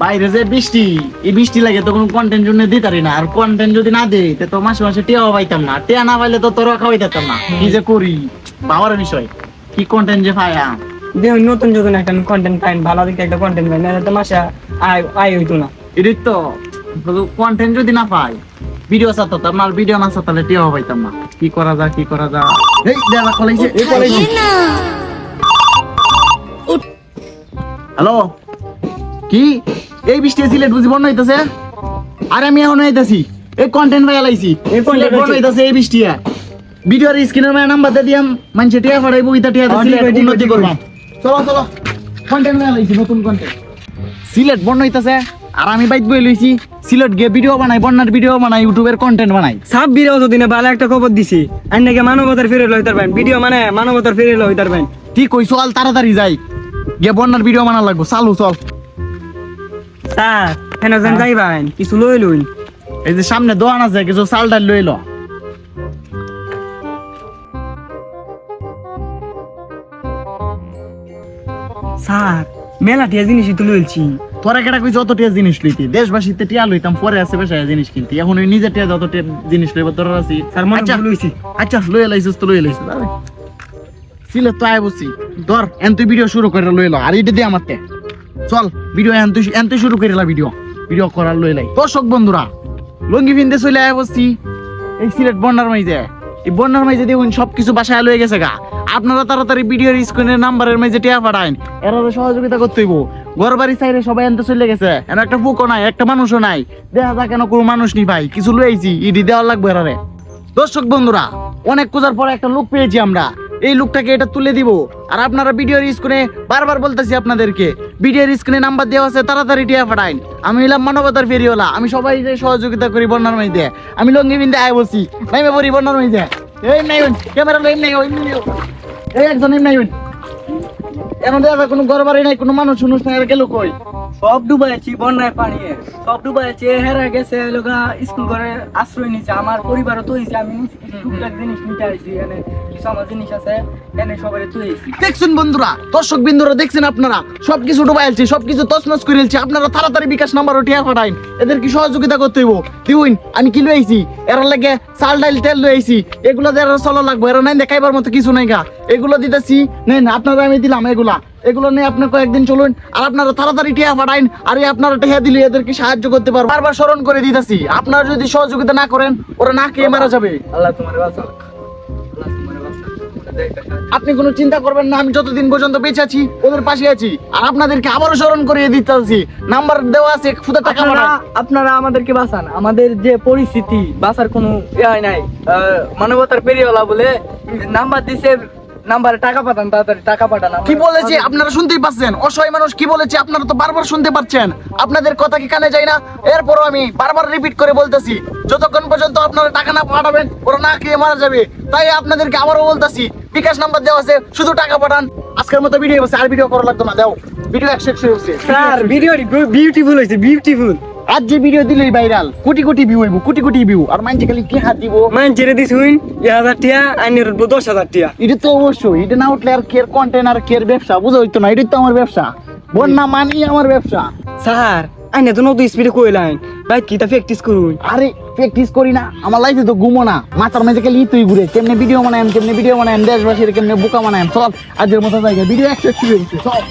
বাইরে যে বৃষ্টি এই বৃষ্টি লাগে তো কোনো কন্টেন্ট জন্য দিতারি না। আর কন্টেন্ট যদি না দেই তো মাসে মাসে টিয়াও পাইতাম না। টিয়া না পাইলে তো তোরা খাওয়াই দিতাম না। কি যে করি? বাবার বিষয়। কি কন্টেন্ট যে পায়া? দেখুন নতুন নতুন একটা কন্টেন্ট পাইন ভালো দিকে একটা কন্টেন্ট পাইন তো মাসে আয় আয় হইতো না। এটাই তো কন্টেন্ট যদি না পাই ভিডিও সাথে না ভিডিও না সাথে টিয়াও পাইতাম না। কি করা যায় কি করা যায়? এই দেলা কলেজে এই কলেজে হ্যালো? কি? এই বৃষ্টি সিলেট বুঝি বন্ধ হইতাছে? আর আমি এখন হইতাছি এই কন্টেন্ট ভাই লাইছি। এই কন্টেন্ট বন্ধ হইতাছে এই বৃষ্টি ভিডিওর স্ক্রিনের মানে নাম্বার দিয়ে দিয়াম। মানুষে টিয়া ফাড়াইবো ইতা টিয়া উন্নতি চলো চলো। কন্টেন্ট ভাই লাইছি নতুন কন্টেন্ট সিলেট বন্ধ হইতাছে আর আমি বাইত বই লইছি। সিলেট গিয়ে ভিডিও বানাই বন্যার ভিডিও বানাই ইউটিউবের কন্টেন্ট বানাই। সাব বিরেও তো দিনে ভালো একটা খবর দিছি। আর নাকি মানবতার ফিরে লইতার পাইন। ভিডিও মানে মানবতার ফিরে লইতার পাইন। ঠিক কই চল তাড়াতাড়ি যাই। গিয়ে বন্যার ভিডিও বানা লাগবো। চালু চল। স্যার হেন যেন যাইবাইন কিছু লই লইন। এই যে সামনে দোকান আছে কিছু চাল ডাল লইল। স্যার মেলা টিয়া জিনিসই তো লইছি তোরা কেটা কইছ অত টিয়া জিনিস লইতি? দেশবাসীতে টিয়া লইতাম পরে আছে পেশায় জিনিস কিনতি। এখন ওই নিজে টিয়া যত টিয়া জিনিস লইব তোরা আছি। স্যার মনে আচ্ছা ভুল হইছি আচ্ছা লই লাইছিস তো লই লাইছিস। আরে সিলে তো আয় বসি। ধর এন তুই ভিডিও শুরু করে লইল আর এটা দিয়ে আমার। চল ভিডিও এন তুই এন শুরু করে ভিডিও ভিডিও করার লই লাই দর্শক বন্ধুরা, লঙ্গি ফিনতে চলে আয় বসছি। এই সিলেট বন্যার মাইজে এই বন্যার মাইজে দেখুন সবকিছু বাসায় লয়ে গেছে গা। আপনারা তাড়াতাড়ি ভিডিওর স্ক্রিনের নাম্বারের মাঝে টিয়া পাঠাইন। এরা সহযোগিতা করতে হইব। ঘর বাড়ি সাইডে সবাই আনতে চলে গেছে। এন একটা বুকও নাই, একটা মানুষও নাই। দেখা যাক কেন কোনো মানুষ নি ভাই। কিছু লইছি, ইডি দেওয়ার লাগবে এরারে। দর্শক বন্ধুরা, অনেক খোঁজার পরে একটা লোক পেয়েছি আমরা। এই লোকটাকে এটা তুলে দিব। আর আপনারা ভিডিওর স্ক্রিনে বারবার বলতেছি আপনাদেরকে, ভিডিওর স্ক্রিনে নাম্বার দেওয়া আছে, তাড়াতাড়ি টিয়া পাঠাইন আমি হইলাম মানবতার ফেরিওয়ালা, আমি সবাই সহযোগিতা করি বন্যার মধ্যে। আমি লঙ্গি বিন্দে আয় বসি নাইমে পড়ি বন্যার মধ্যে। এই নাই ক্যামেরা নাই এই একজন এম নাই দেখা কোনো বাড়ি নাই, কোনো মানুষ শুনুস গেল কই? সব ডুবাইছি, বন্যায় পানি সব ডুবাইছি, হেরা গেছে লোকা স্কুল করে আশ্রয় নিছে। আমার পরিবারও তো হইছে আমি টুকটাক জিনিস নিতে এনে কিছু আমার জিনিস আছে, এনে দেখছেন বন্ধুরা, দর্শক বিন্দুরা, দেখছেন আপনারা? সবকিছু সবকিছু আপনারা তাড়াতাড়ি বিকাশ নাম্বার উঠিয়া পাঠাইন। এদের কি সহযোগিতা করতে হইব? আমি কি লইছি? এর লাগে চাল, ডাইল, তেল লইছি এগুলো দিয়ে এরা চলো লাগবো, এরা নাই দেখাইবার মতো কিছু নাই গা। এগুলো দিতেছি, নেন আপনারা আমি দিলাম এগুলা। এগুলো নিয়ে আপনি কয়েকদিন চলুন আর আপনারা তাড়াতাড়ি টিয়া পাঠাইন আর আপনারা টিয়া দিলে এদেরকে সাহায্য করতে পারব। বারবার স্মরণ করে দিতেছি আপনারা যদি সহযোগিতা না করেন ওরা না খেয়ে মারা যাবে। আল্লাহ তোমার আপনি কোনো চিন্তা করবেন না আমি যতদিন পর্যন্ত বেঁচে আছি ওদের পাশে আছি আর আপনাদেরকে আবারও স্মরণ করিয়ে দিতে আছি নাম্বার দেওয়া আছে ফুটা টাকা আপনারা আপনারা আমাদেরকে বাঁচান আমাদের যে পরিস্থিতি বাঁচার কোনো ইয়ে নাই। মানবতার পেরিয়েওয়ালা বলে নাম্বার দিছে নাম্বারে টাকা পাঠান তাড়াতাড়ি টাকা পাঠান কি বলেছে আপনারা শুনতেই পাচ্ছেন? অসহায় মানুষ কি বলেছে আপনারা তো বারবার শুনতে পাচ্ছেন। আপনাদের কথা কি কানে যায় না? এরপরও আমি বারবার রিপিট করে বলতেছি যতক্ষণ পর্যন্ত আপনারা টাকা না পাঠাবেন ওরা না খেয়ে মারা যাবে। তাই আপনাদেরকে আবারও বলতেছি বিকাশ নাম্বার দেওয়া আছে শুধু টাকা পাঠান। আজকের মতো ভিডিও বসে আর ভিডিও করা লাগতো না দাও। ভিডিও একশো একশো হচ্ছে স্যার ভিডিওটি বিউটিফুল হয়েছে বিউটিফুল আজ যে ভিডিও দিলেই ভাইরাল কোটি কোটি ভিউ হইব কোটি কোটি ভিউ আর মানছে খালি কি হাত দিব? মান ছেড়ে দিস হুইন এক হাজার টিয়া আইনের উঠবো দশ হাজার টিয়া। এটা তো অবশ্যই এটা না উঠলে আর কের কন্টেন্ট আর কের ব্যবসা? বুঝা হইতো না এটাই তো আমার ব্যবসা। বন্যা মানি আমার ব্যবসা। স্যার আইনে তো নতুন স্পিডে কইলাইন ভাই কি তা প্র্যাকটিস করুন? আরে প্র্যাকটিস করি না আমার লাইফে তো ঘুমো না। মাথার মাঝে খালি তুই ঘুরে কেমনে ভিডিও বানায় কেমনে ভিডিও বানায় দেশবাসীর কেমনে বোকা বানায় চল আজকের মতো জায়গা ভিডিও একশো একশো চল।